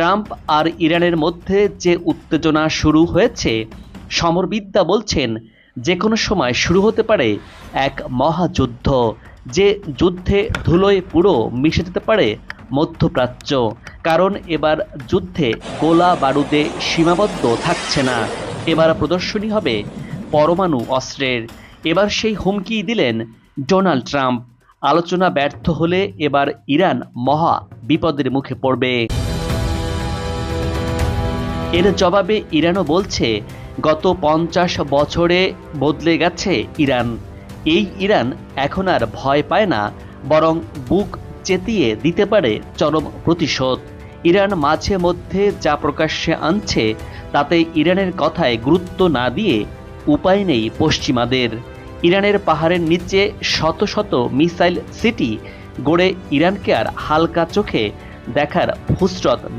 Trump আর ইরানের মধ্যে যে উত্তেজনা শুরু হয়েছে, সমরবিদ্যা বলছেন যে কোনো সময় শুরু হতে পারে এক মহাযুদ্ধ, যে যুদ্ধে ধুলোয় পুরো মিশে যেতে পারে মধ্যপ্রাচ্য। কারণ এবার যুদ্ধে গোলা বারুদে সীমাবদ্ধ থাকছে না। এবার প্রদর্শনী হবে পরমাণু অস্ত্রের। এবার সেই হুমকি দিলেন ডোনাল্ড ট্রাম্প। আলোচনা ব্যর্থ হলে এবার ইরান মহা বিপদের মুখে পড়বে। এর জবাবে ইরানও বলছে, গত পঞ্চাশ বছরে বদলে গেছে ইরান। এই ইরান এখন আর ভয় পায় না, বরং বুক চেতিয়ে দিতে পারে চরম প্রতিশোধ। ইরান মাঝে মধ্যে যা প্রকাশ্যে আনছে, তাতে ইরানের কথায় গুরুত্ব না দিয়ে উপায় নেই পশ্চিমাদের। ইরানের পাহাড়ের নিচে শত শত মিসাইল সিটি গড়ে ইরানকে আর হালকা চোখে দেখার ফুসরত